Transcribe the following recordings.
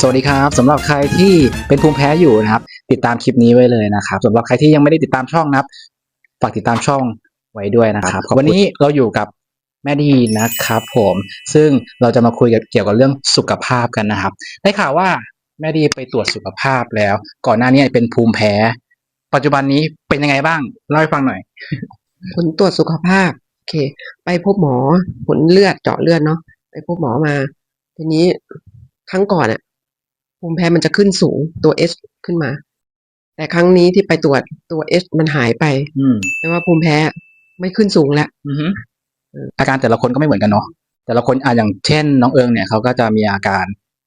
สวัสดีครับสำหรับใครที่เป็นภูมิแพ้อยู่นะครับ ติดตามคลิปนี้ไว้เลยนะครับสำหรับใครที่ยังไม่ได้ติดตามช่องนะครับฝากติดตามช่องไว้ด้วยนะครับ วันนี้เราอยู่กับแม่ดีนะครับ ผมซึ่งเราจะมาคุยกับเกี่ยวกับเรื่องสุขภาพกันนะครับ ได้ข่าวว่าแม่ดีไปตรวจสุขภาพแล้ว ก่อนหน้านี้เป็นภูมิแพ้ ปัจจุบันนี้เป็นยังไงบ้างเล่าให้ฟังหน่อย ผลตรวจสุขภาพโอเค ไปพบหมอผลเลือดเจาะเลือดเนาะไปพบหมอมา ทีนี้ครั้งก่อนอะ ภูมิแพ้มันจะขึ้นสูงตัวเอสขึ้นมา แต่ครั้งนี้ที่ไปตรวจตัวเอสมันหายไปอืมแปลว่าภูมิแพ้ไม่ขึ้นสูงแล้ว อือฮึอาการแต่ละคนก็ไม่เหมือนกันเนาะแต่ละคนอะอย่างเช่น น้องเอิงเนี่ยเขาก็จะมีอาการ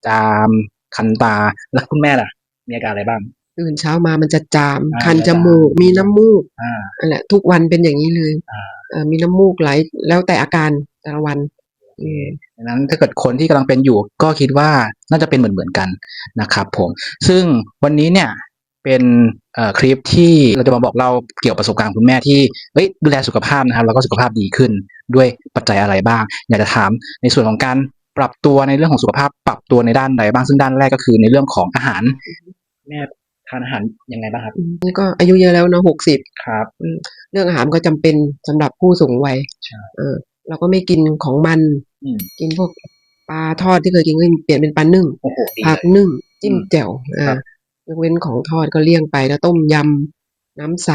จามคันตาแล้วคุณแม่ล่ะ มีอาการอะไรบ้าง ตื่นเช้ามามันจะจาม อ่าคันจะจจามมูก มีน้ำมูกอ่า นั่นแหละทุกวันเป็นอย่างนี้เลยอ่า เอ่อมีน้ำมูกไหลแล้วแต่อาการแต่ละวัน อืมดังนั้นถ้าเกิดคนที่กำลังเป็นอยู่ก็คิดว่าน่าจะเป็นเหมือนเหมือนๆกันนะครับผม ซึ่งวันนี้เนี่ยเป็นเอ่อคลิปที่เราจะมาบอกเล่าเกี่ยวกับประสบการณ์คุณแม่ที่เฮ้ยดูแลสุขภาพนะครับ แล้วก็สุขภาพดีขึ้นด้วยปัจจัยอะไรบ้าง อยากจะถามในส่วนของการปรับตัวในเรื่องของสุขภาพ ปรับตัวในด้านใดบ้างซึ่งด้านแรกก็คือในเรื่องของอาหาร แม่ทานอาหารยังไงบ้างครับนี่ก็อายุเยอะแล้วเนาะหกสิบครับ เรื่องอาหารก็จำเป็นสำหรับผู้สูงวัยใช่เออเราก็ไม่กินของมันอืม กินพวกปลาทอดที่เคยกินก็เปลี่ยนเป็นปลานึ่งโอ้โหดีผักเลย นึ่ง จิ้มอืมแจ่วครัอ่าบยกเว้นของทอดก็เลี่ยงไปแล้วต้มยำน้ำใส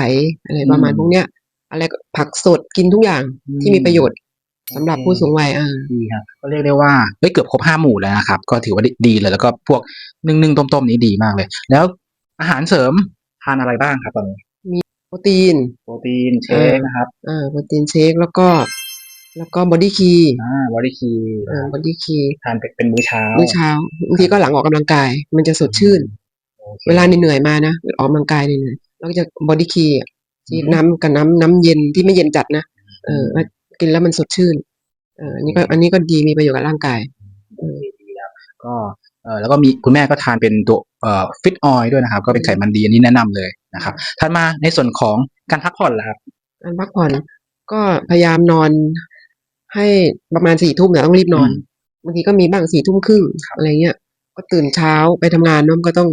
อะไรประมาณอืม พวกเนี้ย อะไรก็ผักสดกินทุกอย่างอืมที่มีประโยชน์สำหรับโอเคผู้สูงวัยอ่า ดีครับก็เรียกได้ว่าเฮ้ยเกือบครบห้าหมู่แล้วนะครับ ก็ถือว่าดีเลยแล้วก็พวกนึ่งนึ่งต้มต้มๆนี้ดีมากเลย แล้วอาหารเสริมทานอะไรบ้างครับตอนนี้โปรตีน โปรตีนเชเออคนะครับ อ่าโปรตีนเชคแล้วก็ แล้วก็บอดี้คีอ่าวอริคีอ่าบอดี้คีทานเป็นเป็นมื้อเช้ามื้อเช้าบางทีก็หลังออกกำลังกาย มันจะสดชื่นโอคเวลาเหนื่อยๆมานะออกกำลังกายเหนื่อยๆเราก็จะบอดี้คีอะที่อืมน้ำกับน้ำน้ำเย็นที่ไม่เย็นจัดนะเออแล้วกินแล้วมันสดชื่นเอออันนี้ก็อันนี้ก็ดีมีประโยชน์กับร่างกายก็เออแล้วก็มีคุณแม่ก็ทานเป็นตัวเอ่อฟิตออยด้วยนะครับ ก็เป็นไขมันดีอันนี้แนะนำเลยนะครับถัดมาในส่วนของการพักผ่อนล่ะครับการพักผ่อนก็พยายามนอน ให้ประมาณสี่ทุ่มเนี่ยต้องรีบนอนอืมบางทีก็มีบ้างสี่ทุ่มครึ่งอะไรเงี้ย ก็ตื่นเช้าไปทำงานเนอะมันก็ต้อง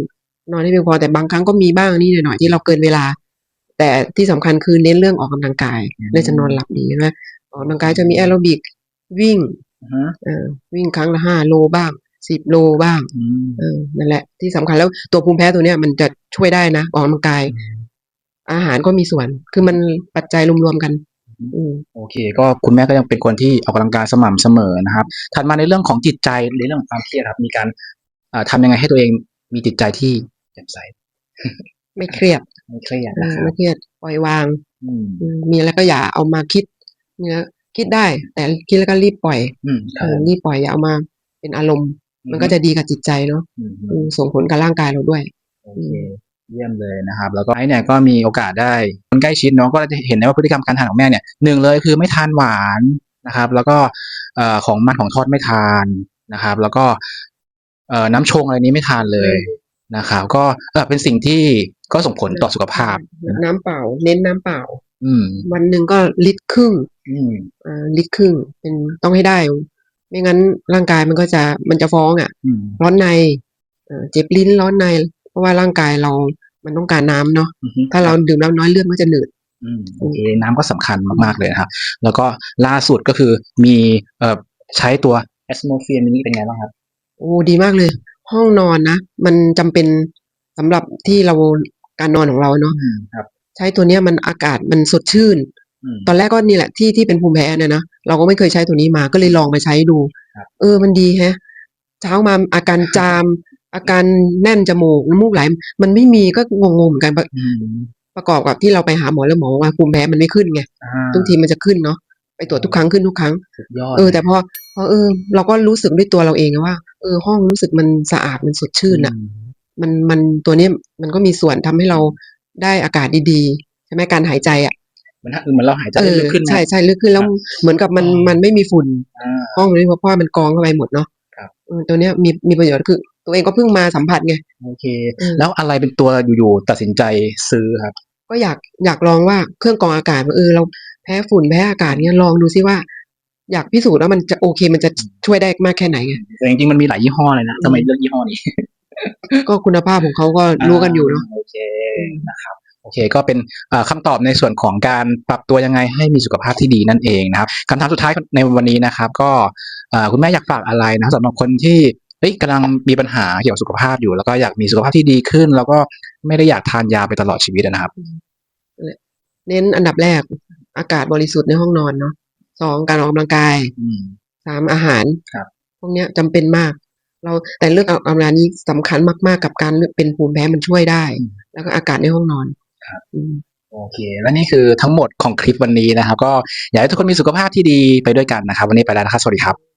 นอนให้เพียงพอแต่บางครั้งก็มีบ้างนี่หน่อยๆที่เราเกินเวลา แต่ที่สำคัญคือเน้นเรื่องออกกำลังกายและจะนอนหลับดีนะออกกำลังกายจะมีแอโรบิกวิ่งอือฮึเออวิ่งครั้งละห้าโลบ้างสิบโลบ้างอืมเออนั่นแหละ ที่สำคัญแล้วตัวภูมิแพ้ตัวเนี้ยมันจะช่วยได้นะออกกำลังกาย อาหารก็มีส่วนคือมันปัจจัยรวมๆกันอืม โอเค ก็คุณแม่ก็ยังเป็นคนที่ออกกำลังกายสม่ำเสมอนะครับถัดมาในเรื่องของจิตใจในเรื่องของความเครียดครับ มีการเอ่อทำยังไงให้ตัวเองมีจิตใจที่แจ่มใสไม่เครียดไม่เครียดเอนะอครัไม่บเครียดปล่อยวางอืมอืมมีอะไรก็อย่าเอามาคิดเนื้อคิดได้ แต่คิดแล้วก็รีบปล่อยอืมคเอรับอรีบปล่อยอย่าเอามาเป็นอารมณ์ มันก็จะดีกับจิตใจเนาะอืมอืมส่งผลกับร่างกายเราด้วยโอเค เยี่ยมเลยนะครับ แล้วก็ไอ้เนี่ยก็มีโอกาสได้คนใกล้ชิดเนาะก็จะเห็นได้ว่าพฤติกรรมการทานของแม่เนี่ยหนึ่งเลยคือไม่ทานหวานนะครับ แล้วก็เอ่อของมันของทอดไม่ทานนะครับ แล้วก็เอ่อน้ำชงอะไรนี้ไม่ทานเลยนะครับ ก็เออเป็นสิ่งที่ก็ส่งผลต่อสุขภาพ น้ำเปล่า เน้นน้ำเปล่า อืมวันหนึ่งก็ลิตรครึ่งอืมอ่าลิตรครึ่งเป็นต้องให้ได้ ไม่งั้นร่างกายมันก็จะมันจะฟ้องอะอืมร้อนในเอ่อเจ็บลิ้นร้อนใน เพราะว่าร่างกายเรามันต้องการน้ำเนาะอือฮึถ้าเราดื่มน้ำน้อยเลือดมันก็จะหนืดอืมโอเคน้ำก็สำคัญมากๆเลยนะครับ แล้วก็ล่าสุดก็คือมีเอ่อใช้ตัวแอสโมเฟียนนี้เป็นไงบ้างครับโอ้ดีมากเลย ห้องนอนนะ มันจำเป็นสำหรับที่เราการนอนของเราเนาะอืมครับใช้ตัวเนี้ยมันอากาศมันสดชื่นอืมตอนแรกก็นี่แหละที่ที่เป็นภูมิแพ้เนี่ยนะเราก็ไม่เคยใช้ตัวนี้มาก็เลยลองไปใช้ดูครับเออมันดีแฮะ เช้ามาอาการจาม อาการแน่นจมูกน้ำมูกไหลมันไม่มีก็งงๆเหมือนกันประอืมประกอบกับที่เราไปหาหมอแล้วหมอบอกว่าภูมิแพ้มันไม่ขึ้นไงอ่าทุกทีมันจะขึ้นเนาะไปตรวจทุกครั้งขึ้นทุกครั้ง สุดยอดเออแต่พอพอเออ เราก็รู้สึกด้วยตัวเราเองว่า เออห้องรู้สึกมันสะอาดมันสดชื่นอะ มันมันตัวเนี้ยมันก็มีส่วนทำให้เราได้อากาศดีๆใช่ไหมการหายใจอะมันเหมือนเราหายใจเอได้อลึกขึ้นนะ ใช่ใช่ลึกขึ้นแล้วครับเหมือนกับมันอ๋อ มันไม่มีฝุ่นอ่า ห้องนี้เพราะว่ามันกรองเข้าไปหมดเนาะครับ เออตัวเนี้ยมีมีประโยชน์คือ ตัวเองก็เพิ่งมาสัมผัสไง โอเคอืมแล้วอะไรเป็นตัวอยู่ๆตัดสินใจซื้อครับ ก็อยากอยากลองว่าเครื่องกรองอากาศเออเราแพ้ฝุ่นแพ้อากาศเนี้ยลองดูซิว่า อยากพิสูจน์ว่ามันจะโอเค มันจะช่วยได้มากแค่ไหนไงแต่จริงๆมันมีหลายยี่ห้อเลยนะทำไมเลือกยี่ห้อนี้ ก็คุณภาพของเขาก็รู้กันอยู่เนาะโอเคนะครับโอเคก็เป็นเอ่อคำตอบในส่วนของการปรับตัวยังไงให้มีสุขภาพที่ดีนั่นเองนะครับคำถามสุดท้ายในวันนี้นะครับ ก็เอ่อคุณแม่อยากฝากอะไรนะสำหรับคนที่ เอ้ยกำลังมีปัญหาเกี่ยวกับสุขภาพอยู่ แล้วก็อยากมีสุขภาพที่ดีขึ้น แล้วก็ไม่ได้อยากทานยาไปตลอดชีวิตนะครับ เน้นอันดับแรก อากาศบริสุทธิ์ในห้องนอนเนาะสองการออกกำลังกายอืมสามอาหารครับพวกเนี้ยจำเป็นมาก เราแต่เรื่องออกกำลังนี้สำคัญมาก ๆ กับการเป็นภูมิแพ้มันช่วยได้ แล้วก็อากาศในห้องนอนครับอืมโอเค และนี่คือทั้งหมดของคลิปวันนี้นะครับ ก็อยากให้ทุกคนมีสุขภาพที่ดีไปด้วยกันนะครับ วันนี้ไปแล้วนะครับสวัสดีครับ